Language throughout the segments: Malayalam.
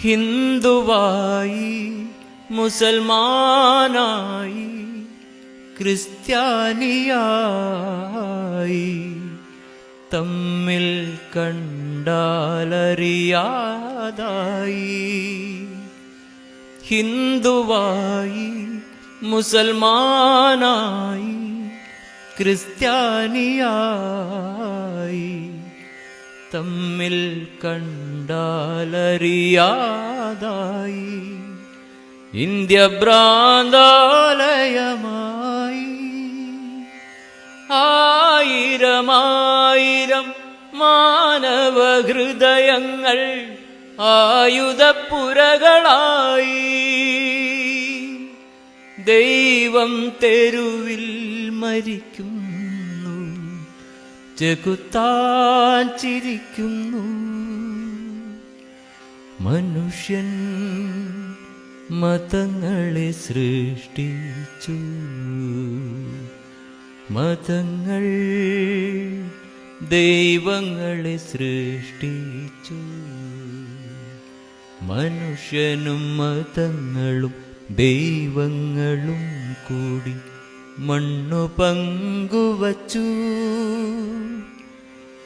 ഹിന്ദുവായി മുസൽമാനായി ക്രിസ്ത്യാനിയായി തമ്മിൽ കണ്ടാലറിയാതായി. ഹിന്ദുവായി മുസൽമാനായി ക്രിസ്ത്യാനിയായി തമ്മിൽ കണ്ടാലറിയാതായി. ഇന്ത്യ ഭ്രാന്താലയമായി. ആയിരമായിരം മാനവ ഹൃദയങ്ങൾ ആയുധപ്പുരകളായി. ദൈവം തെരുവിൽ മരിക്കുന്നു ചെകുത്താൻ ചിരിക്കുന്നു. മനുഷ്യൻ മതങ്ങളെ സൃഷ്ടിച്ചു. മതങ്ങൾ ദൈവങ്ങളെ സൃഷ്ടിച്ചു. മനുഷ്യനും മതങ്ങളും ദൈവങ്ങളും കൂടി മണ്ണു പങ്കുവച്ചു.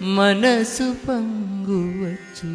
മനസ്സു പങ്കുവച്ചു